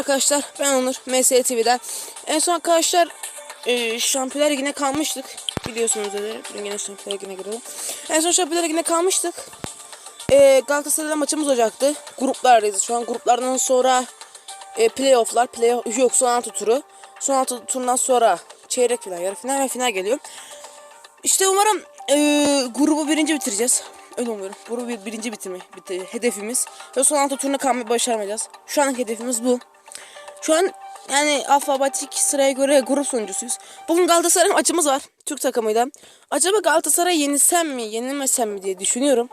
arkadaşlar ben Onur MSL TV'den. En son arkadaşlar e, Şampiyonlar Ligi'ne kalmıştık. Biliyorsunuz öyle. Bugün yine Şampiyonlar Ligi'ne girelim. En son Şampiyonlar Ligi'ne kalmıştık. E, Galatasaray'la maçımız olacaktı. Gruplardayız şu an. Gruplardan sonra e, playofflar. Play yok son altı turu. Son altı turundan sonra çeyrek final, yarı final ve final geliyor. İşte umarım e, grubu birinci bitireceğiz. Öyle umuyorum. Bir, birinci bitirme bitir, hedefimiz. Ve son altı turuna kalmayı başarmayacağız. Şu anki hedefimiz bu. Şu an yani alfabetik sıraya göre grup sonuncusuyuz. Bugün Galatasaray maçımız var. Türk takımıyla. Acaba Galatasaray yenilsem mi, yenilmesem mi diye düşünüyorum.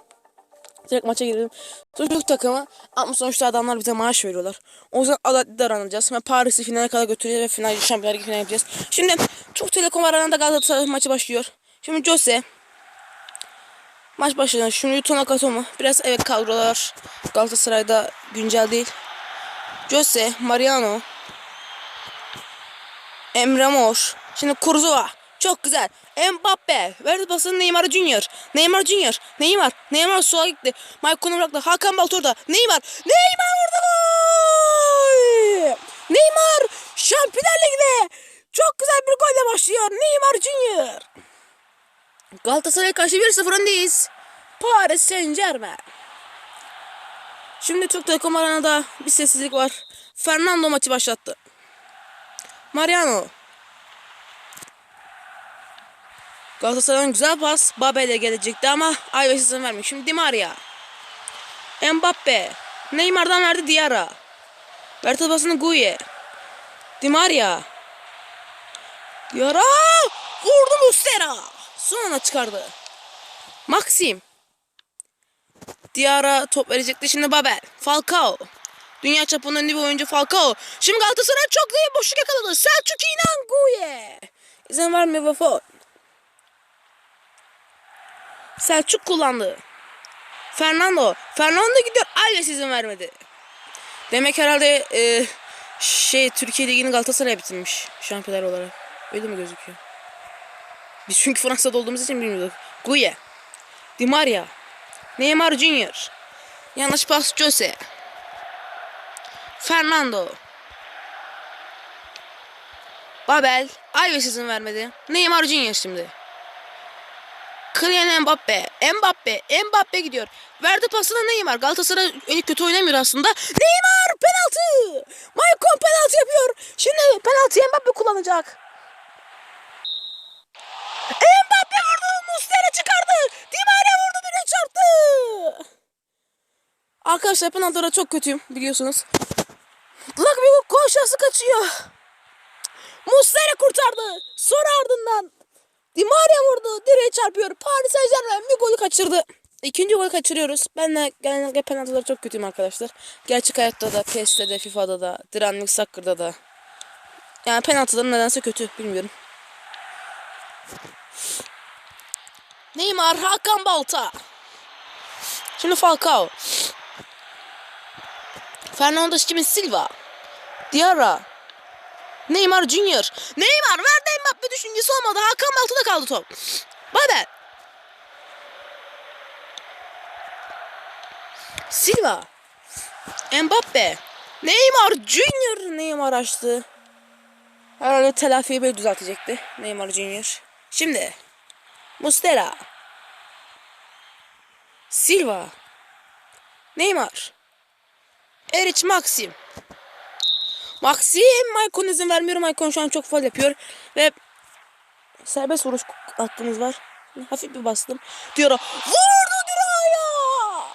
Direkt maça girelim. Türk takımı ama sonuçta adamlar bize maaş veriyorlar. O yüzden adaletli davranacağız. Ve Paris'i finale kadar götüreceğiz ve final şampiyonlar ligi finale yapacağız. Şimdi Türk Telekom aranında Galatasaray maçı başlıyor. Şimdi Jose Maç başladı. Şimdi Yuto Nakatomo. Biraz evet kadrolar Galatasaray'da güncel değil. Jose, Mariano, Emre Mor. Şimdi Kurzuva. Çok güzel. Mbappe. Verdi pasını Neymar Junior. Neymar Junior. Neymar. Neymar sola gitti. Maicon bıraktı. Hakan Baltor'da. Neymar. Neymar vurdu gol. Neymar. Şampiyonlar Ligi'de. Çok güzel bir golle başlıyor. Neymar Junior. Galatasaray karşı 1-0 öndeyiz. Paris Saint Germain. Şimdi Türk Telekom arenada bir sessizlik var. Fernando maçı başlattı. Mariano. Galatasaray'ın güzel pas. Babel'e gelecekti ama Ayvaş izin vermiyor. Şimdi Di Maria. Mbappe. Neymar'dan verdi Diarra. Verdi pasını Guye. Di Maria. Diarra. Vurdu Mustera. Sonra çıkardı. Maxim. Diarra top verecekti. Şimdi Babel. Falcao. Dünya çapında ünlü bir oyuncu Falcao. Şimdi Galatasaray çok iyi boşluk yakaladı. Selçuk İnan Guye. İzin vermiyor ve faul. Selçuk kullandı. Fernando. Fernando gidiyor. Alves izin vermedi. Demek herhalde e, şey Türkiye Ligi'ni Galatasaray bitirmiş şampiyonlar olarak. Öyle mi gözüküyor? Biz çünkü Fransa'da olduğumuz için bilmiyorduk. Guye. Di Maria. Neymar Junior. Yanlış pas Jose. Fernando. Babel. Alves izin vermedi. Neymar Junior şimdi. Kylian Mbappe. Mbappe. Mbappe gidiyor. Verdi pasını Neymar. Galatasaray kötü oynamıyor aslında. Neymar penaltı. Maicon penaltı yapıyor. Şimdi penaltıyı Mbappe kullanacak. Mbappe vurdu. Muslera çıkardı. Di vurdu. Direkt çarptı. Arkadaşlar penaltılara çok kötüyüm biliyorsunuz. Gol kaçıyor. Muslera kurtardı. Sonra ardından Di Maria vurdu. Direğe çarpıyor. Paris Saint Germain bir golü kaçırdı. İkinci golü kaçırıyoruz. Ben de genellikle penaltıları çok kötüyüm arkadaşlar. Gerçek hayatta da, PES'te de, FIFA'da da, Dynamic Soccer'da da. Yani penaltılarım nedense kötü bilmiyorum. Neymar, Hakan Balta. Şimdi Falcao. Fernando şimdi Silva. Diarra. Neymar Junior. Neymar verdi Mbappe düşüncesi olmadı. Hakan Balta'da kaldı top. Babel. Silva. Mbappe. Neymar Junior. Neymar açtı. Herhalde telafiyi böyle düzeltecekti. Neymar Junior. Şimdi. Mustera. Silva. Neymar. Eric Maxim. Maxim Maicon izin vermiyor. Maicon şu an çok faul yapıyor. Ve serbest vuruş hakkımız var. Hafif bir bastım. Diarra vurdu Diarra.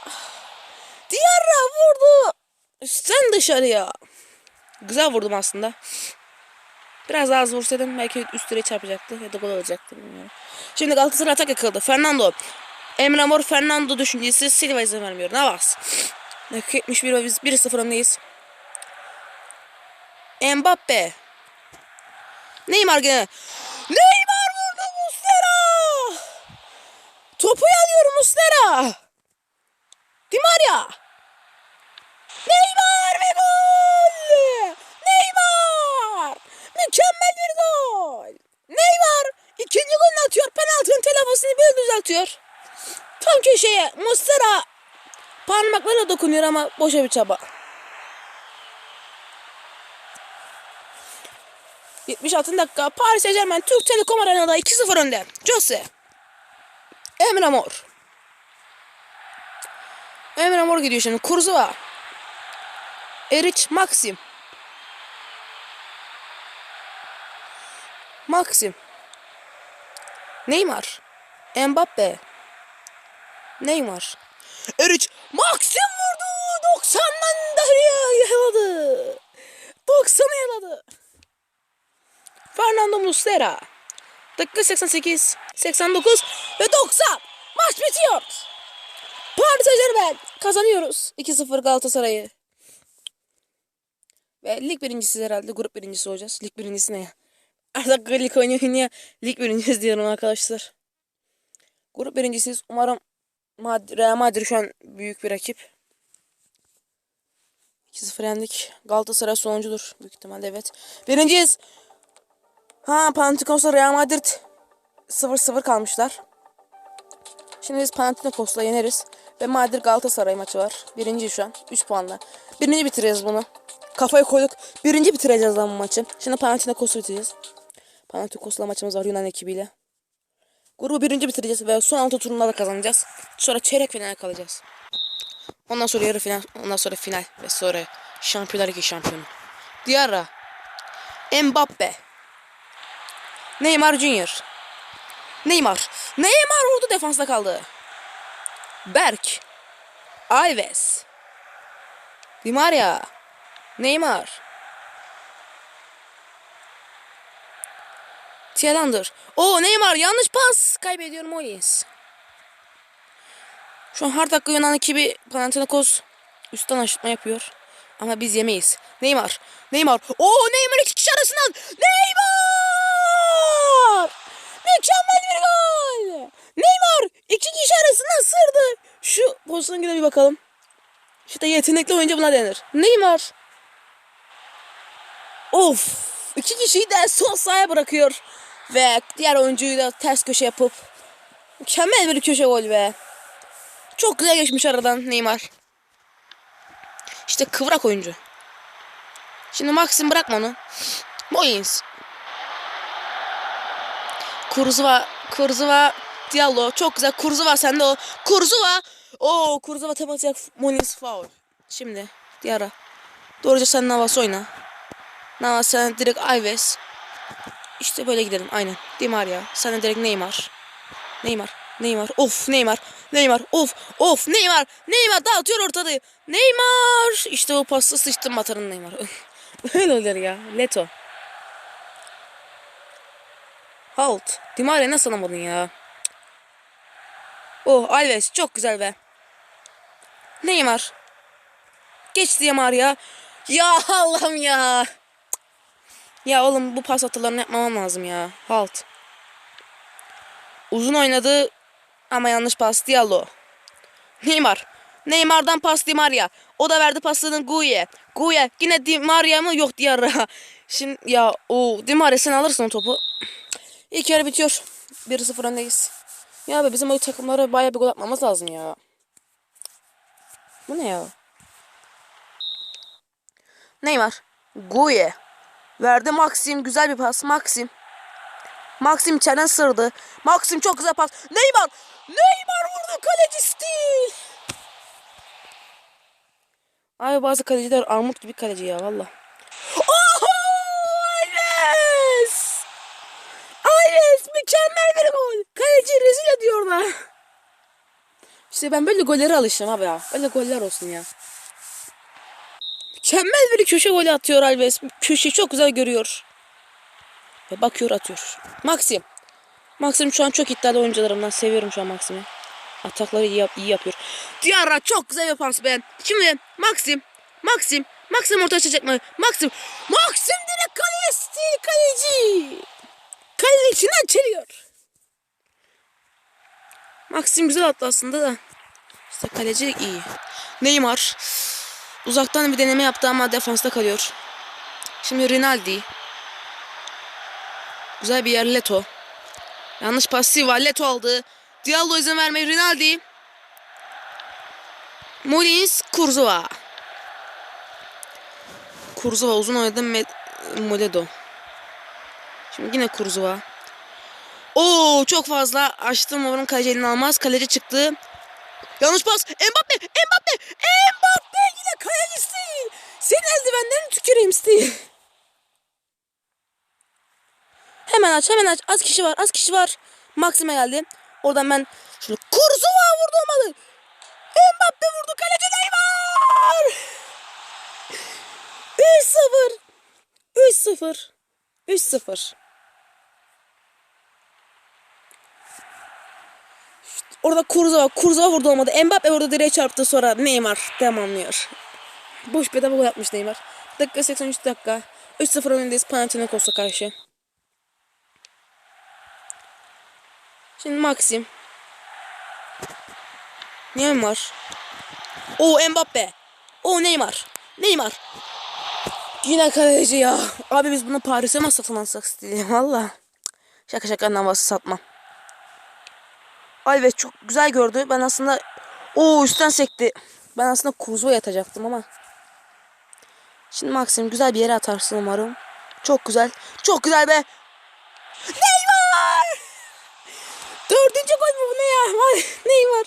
Diarra vurdu. Üstten dışarıya. Güzel vurdum aslında. Biraz daha az vursaydım belki üst direğe çarpacaktı ya da gol olacaktı bilmiyorum. Şimdi Galatasaray atak yakaladı. Fernando. Emre Mor Fernando düşüncesi Silva izin vermiyor. Navas. Dakika 71 ve biz 1-0 öndeyiz. Mbappe. Neymar gene. Neymar vurdu Muslera. Topu alıyor Muslera. Di Maria. Neymar ve gol. Neymar. Mükemmel bir gol. Neymar ikinci golünü atıyor. Penaltının telafosunu böyle düzeltiyor. Tam köşeye Muslera parmaklarla dokunuyor ama boşa bir çaba. 76 dakika Paris Saint Germain Türk Telekom Arena'da 2-0 önde. Jose. Emre Mor. Emre Mor gidiyor şimdi. Kurzuva. Eric Maxim. Maxim. Neymar. Mbappe. Neymar. Eric Maxim vurdu. 90'dan dahiliye yaladı. 90'ı yaladı. Fernando Muslera. Dakika 88, 89 ve 90. Maç bitiyor. Paris Saint Germain kazanıyoruz. 2-0 Galatasaray'ı. Ve lig birincisi herhalde. Grup birincisi olacağız. Lig birincisi ne ya? Artık lig oynuyor niye? Lig birincisi diyorum arkadaşlar. Grup birincisiyiz. Umarım Mad Real Madrid şu an büyük bir rakip. 2-0 yendik. Galatasaray sonuncudur. Büyük ihtimalle evet. Birinciyiz. Ha Panathinaikos'la Real Madrid 0-0 kalmışlar. Şimdi biz Panathinaikos'la yeneriz. Ve Madrid Galatasaray maçı var. Birinci şu an. 3 puanla. Birinci bitireceğiz bunu. Kafayı koyduk. Birinci bitireceğiz lan bu maçı. Şimdi Panathinaikos'u bitireceğiz. Panathinaikos'la maçımız var Yunan ekibiyle. Grubu birinci bitireceğiz ve son altı turunda da kazanacağız. Sonra çeyrek finale kalacağız. Ondan sonra yarı final, ondan sonra final ve sonra Şampiyonlar Ligi şampiyonu. Diarra, Mbappe, Neymar Junior. Neymar. Neymar vurdu defansta kaldı. Berk. Alves. Di Maria. Neymar. Tielander. O Neymar yanlış pas. Kaybediyor Moyes. Şu an her dakika Yunan ekibi Panathinaikos üstten aşırtma yapıyor. Ama biz yemeyiz. Neymar. Neymar. O Neymar iki kişi arasından. Neymar! Mükemmel bir gol. Neymar iki kişi arasından sırdı. Şu pozisyona bir bakalım. İşte yetenekli oyuncu buna denir. Neymar. Of. iki kişiyi de sol sahaya bırakıyor. Ve diğer oyuncuyu da ters köşe yapıp mükemmel bir köşe gol be. Çok güzel geçmiş aradan Neymar. İşte kıvrak oyuncu. Şimdi Maxim bırakma onu. Moyins. Kurzuva, Kurzuva, Diallo. Çok güzel. Kurzuva sende o. Kurzuva. Oo, Kurzuva tematacak. Moyins foul. Şimdi Diarra. Doğruca sen Navas oyna. Navas sen direkt Alves. İşte böyle gidelim. Aynen. Di Maria. Sen direkt Neymar. Neymar. Neymar. Of Neymar. Neymar. Of. Of Neymar. Neymar dağıtıyor ortalığı. Neymar. İşte o pasta sıçtım batarın Neymar. Öyle olur ya. Leto. Halt. Di Maria nasıl alamadın ya? Oh Alves çok güzel be. Neymar. Geç Di Maria. Ya Allah'ım ya. Ya oğlum bu pas hatalarını yapmamam lazım ya. Halt. Uzun oynadı ama yanlış pas Diallo. Neymar. Neymar'dan pas Di Maria. O da verdi pasını Guye. Guye yine Di Maria mı? Yok Diarra. Şimdi ya o Di Maria sen alırsın o topu. İlk yarı bitiyor. 1-0 öndeyiz. Ya be bizim o takımlara bayağı bir gol atmamız lazım ya. Bu ne ya? Neymar. Guye. Verdi Maxim. Güzel bir pas. Maxim. Maxim içeriden sırdı. Maxim çok güzel pas. Neymar. Neymar vurdu. Kaleci stil. Abi bazı kaleciler armut gibi kaleci ya valla. Oho! Alves! Alves mükemmel bir gol. Kaleci rezil ediyorlar. İşte ben böyle gollere alıştım abi ya. Böyle goller olsun ya. Mükemmel bir köşe golü atıyor Alves. Köşeyi çok güzel görüyor. Ve bakıyor atıyor. Maxim. Maxim şu an çok iddialı oyuncularımdan. Seviyorum şu an Maxim'i. Atakları iyi, yap iyi yapıyor. Diarra çok güzel pas ben. Şimdi Maxim. Maxim. Maxim ortaya çıkacak mı? Maxim. Maxim direkt kaleye kaleci. Kalenin içinden çeliyor. Maxim güzel attı aslında da. İşte kaleci iyi. Neymar. Uzaktan bir deneme yaptı ama defansta kalıyor. Şimdi Rinaldi. Güzel bir yer Leto. Yanlış pas Silva. Leto aldı. Diallo izin vermeyi Rinaldi. Molins Kurzuva. Kurzuva uzun oynadı Moledo. Şimdi yine Kurzuva. Oo çok fazla açtım umarım kaleci almaz. Kaleci çıktı. Yanlış pas. Mbappe! Mbappe! Mbappe yine kaleci Steve. Senin eldivenlerini tüküreyim Steve. Hemen aç hemen aç. Az kişi var az kişi var. Maxime geldi. Oradan ben şunu Kurzuva vurdu olmadı. Mbappe vurdu kaleci Neymar. 3-0. 3-0. 3-0. Orada Kurza Kurza vurdu olmadı. Mbappe orada direğe çarptı sonra Neymar tamamlıyor. Boş bedava gol yapmış Neymar. Dakika 83 dakika. 3-0 önündeyiz Panathinaikos'a karşı. Şimdi Maxim. Neymar. O Mbappe. O Neymar. Neymar. Yine kaleci ya. Abi biz bunu Paris'e mi satın alsak diye valla. Şaka şaka havası satmam. Alves çok güzel gördü. Ben aslında o üstten sekti. Ben aslında Kurzu'ya yatacaktım ama. Şimdi Maxim güzel bir yere atarsın umarım. Çok güzel. Çok güzel be. Neymar! Dördüncü gol mü bu ne ya? Neymar.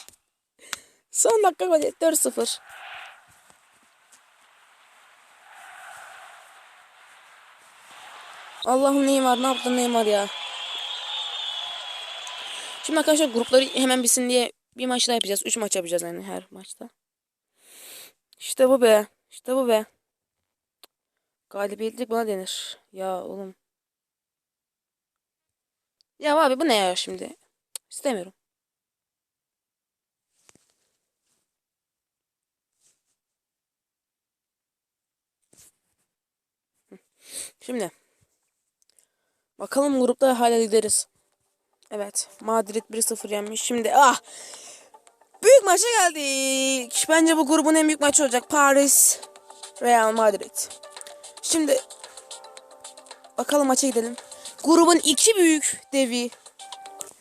Son dakika golü. 4-0. Allah'ım Neymar ne yaptın Neymar ya? Şimdi arkadaşlar grupları hemen bitsin diye bir maç daha yapacağız. Üç maç yapacağız yani her maçta. İşte bu be. İşte bu be. Galibiyetlik buna denir. Ya oğlum. Ya abi bu ne ya şimdi? İstemiyorum. Şimdi. Bakalım grupta hala lideriz. Evet. Madrid 1-0 yenmiş. Şimdi ah. Büyük maça geldik. Bence bu grubun en büyük maçı olacak. Paris Real Madrid. Şimdi bakalım maça gidelim. Grubun iki büyük devi.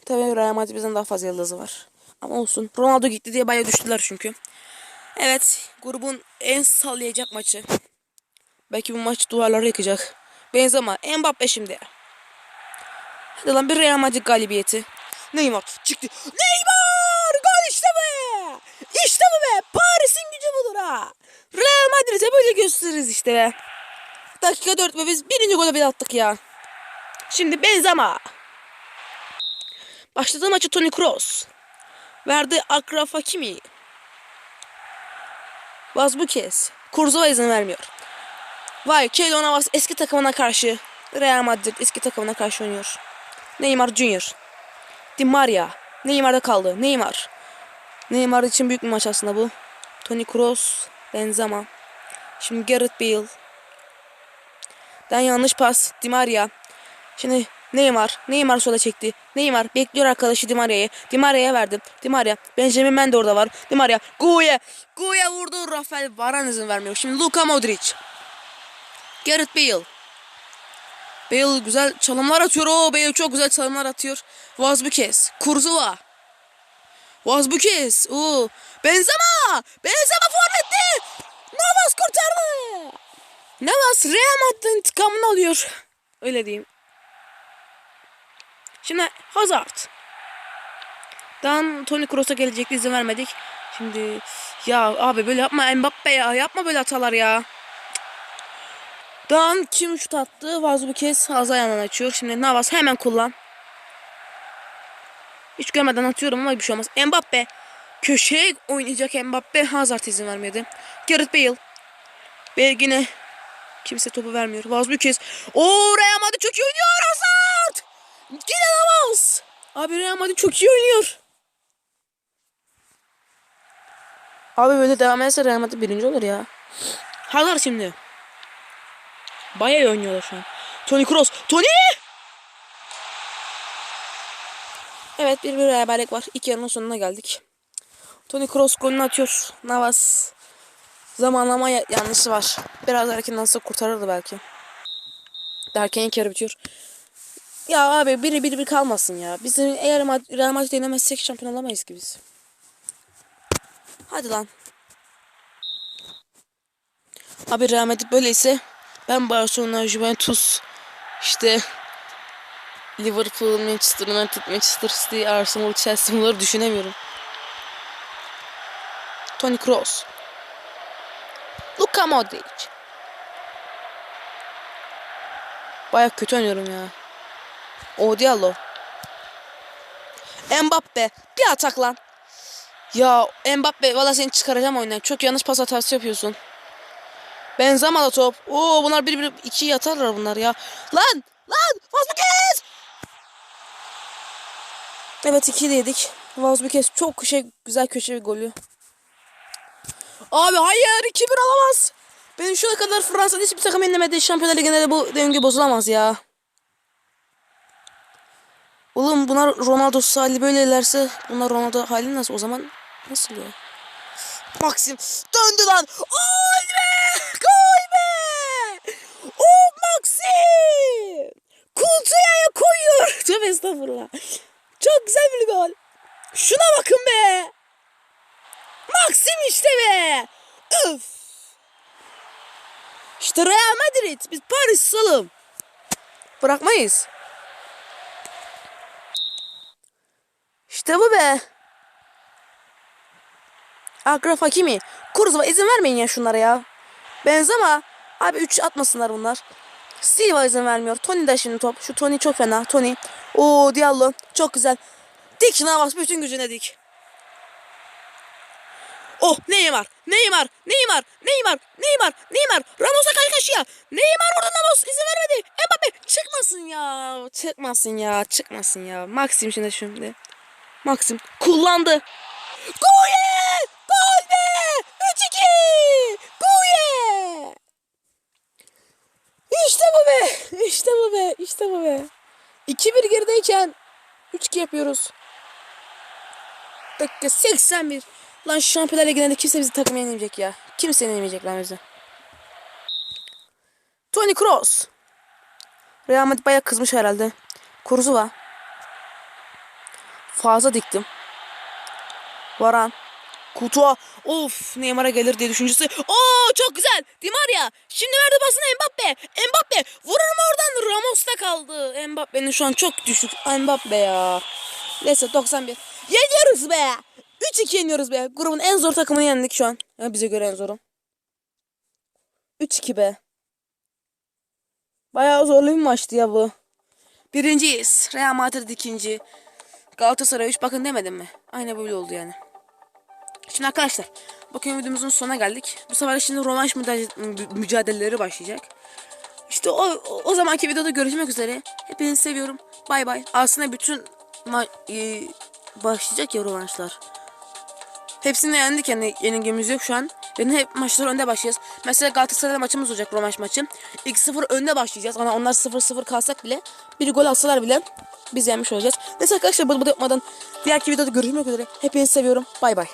Tabii Real Madrid bizden daha fazla yıldızı var. Ama olsun. Ronaldo gitti diye bayağı düştüler çünkü. Evet. Grubun en sallayacak maçı. Belki bu maç duvarları yıkacak. Benzema. Mbappe şimdi. Hadi bir Real Madrid galibiyeti. Neymar çıktı. Neymar! Gol işte be! İşte bu be! Paris'in gücü budur ha! Real Madrid'e böyle gösteririz işte be. Dakika 4 ve biz birinci golü bile attık ya. Şimdi Benzema. Başladığı maçı Toni Kroos. Verdi Akraf Hakimi. Vazbukes. Kurzova izin vermiyor. Vay Keylor Navas eski takımına karşı. Real Madrid eski takımına karşı oynuyor. Neymar Junior. Di Maria. Neymar'da kaldı. Neymar. Neymar için büyük bir maç aslında bu. Toni Kroos. Benzema. Şimdi Gareth Bale. Dan yanlış pas. Di Maria. Şimdi Neymar. Neymar sola çekti. Neymar bekliyor arkadaşı Di Maria'yı. Di Maria'ya verdi. Di Maria. Benjamin Mendy orada var. Di Maria. Guye. Guye vurdu. Rafael Varane izin vermiyor. Şimdi Luka Modric. Gareth Bale. Bale güzel çalımlar atıyor. O Bale çok güzel çalımlar atıyor. Vazbukes. Kurzuva. Vazbukes. Oo. Benzema. Benzema forvetti. Navas kurtardı. Navas Real Madrid'in intikamını alıyor. Öyle diyeyim. Şimdi Hazard. Dan Toni Kroos'a gelecekti izin vermedik. Şimdi ya abi böyle yapma Mbappe ya. Yapma böyle hatalar ya. Dan kim şut attı? Vazı bu kez ağzı ayağından açıyor. Şimdi Navas hemen kullan. Hiç görmeden atıyorum ama bir şey olmaz. Mbappe. Köşeye oynayacak Mbappe. Hazard izin vermedi. Gareth Bale. Bale yine kimse topu vermiyor. Vaz bir kez. Oo Real Madrid çok iyi oynuyor Hazard. Yine Navas. Abi Real Madrid çok iyi oynuyor. Abi böyle devam ederse Real Madrid birinci olur ya. Hazard şimdi. Bayağı iyi oynuyorlar şu an. Toni Kroos. Toni! Evet bir bir beraberlik var. İlk yarının sonuna geldik. Toni Kroos golünü atıyor. Navas zamanlama ya- yanlışı var. Biraz erken nasıl kurtarırdı belki. Derken ilk yarı bitiyor. Ya abi biri biri bir kalmasın ya. Biz eğer Real Madrid yenemezsek şampiyon olamayız ki biz. Hadi lan. Abi Real Madrid böyleyse ben Barcelona, Juventus işte Liverpool, Manchester United, Manchester City, Arsenal, Chelsea bunları düşünemiyorum. Toni Kroos. Luka Modric. Baya kötü oynuyorum ya. O. Mbappe. Bir atak lan. Ya Mbappe valla seni çıkaracağım oyundan. Çok yanlış pas hatası yapıyorsun. Benzema da top. Oo bunlar bir bir iki yatarlar bunlar ya. Lan! Lan! Vazgeç! Evet iki de yedik. Vazgeç çok şey güzel köşe bir golü. Abi hayır 2-1 alamaz. Benim şu ana kadar Fransa'da hiçbir takım yenemedi. Şampiyonlar Ligi'nde de bu döngü bozulamaz ya. Oğlum bunlar Ronaldo hali böylelerse bunlar Ronaldo hali nasıl o zaman nasıl ya? Maxim döndü lan. Gol be! Gol be! O Kultuya koyuyor. Tövbe estağfurullah. Çok güzel bir gol. Şuna bakın be. Maxim işte be. Öf. İşte Real Madrid. Biz Paris salım. Bırakmayız. İşte bu be. Akraf Hakimi. Kuruzova izin vermeyin ya şunlara ya. Benzema. Abi 3 atmasınlar bunlar. Silva izin vermiyor. Tony de şimdi top. Şu Tony çok fena. Tony. Oo Diallo. Çok güzel. Dik Navas bütün gücüne dik. Oh Neymar. Neymar. Neymar. Neymar. Neymar. Neymar. Ramos'a karşı karşıya. Neymar orada Ramos izin vermedi. Mbappe çıkmasın ya. Çıkmasın ya. Çıkmasın ya. Maxim şimdi şimdi. Maxim kullandı. Goye! Gol be! 3-2! Goye! İşte bu be! İşte bu be! İşte bu be! 2-1 gerideyken 3-2 yapıyoruz. Dakika 81. Lan Şampiyonlar Ligi'nde de kimse bizi takım yenemeyecek ya. Kimse yenemeyecek lan bizi. Toni Kroos. Real Madrid bayağı kızmış herhalde. Kurzuva. Fazla diktim. Varan. Kutu. Of Neymar'a gelir diye düşüncesi. Oo çok güzel. Di Maria. Şimdi verdi pasını Mbappe. Mbappe. Vurur mu oradan? Ramos'ta kaldı. Mbappe'nin şu an çok düşük. Mbappe ya. Neyse 91. Yeniyoruz be. 3-2 yeniyoruz be. Grubun en zor takımını yendik şu an. Ya bize göre en zoru. 3-2 be. Bayağı zorlu bir maçtı ya bu. Birinciyiz. Real Madrid ikinci. Galatasaray 3 bakın demedim mi? Aynen böyle oldu yani. Şimdi arkadaşlar bugün videomuzun sonuna geldik. Bu sefer şimdi rövanş mücadeleleri başlayacak. İşte o, o, zamanki videoda görüşmek üzere. Hepinizi seviyorum. Bay bay. Aslında bütün e, başlayacak ya rövanşlar. Hepsini yendik yani yenilgimiz yok şu an. Yani hep maçlar önde başlayacağız. Mesela Galatasaray'da maçımız olacak rövanş maçı. 2-0 önde başlayacağız. Ama onlar 0-0 kalsak bile bir gol atsalar bile biz yenmiş olacağız. Neyse arkadaşlar bunu yapmadan diğer videoda görüşmek üzere. Hepinizi seviyorum. Bay bay.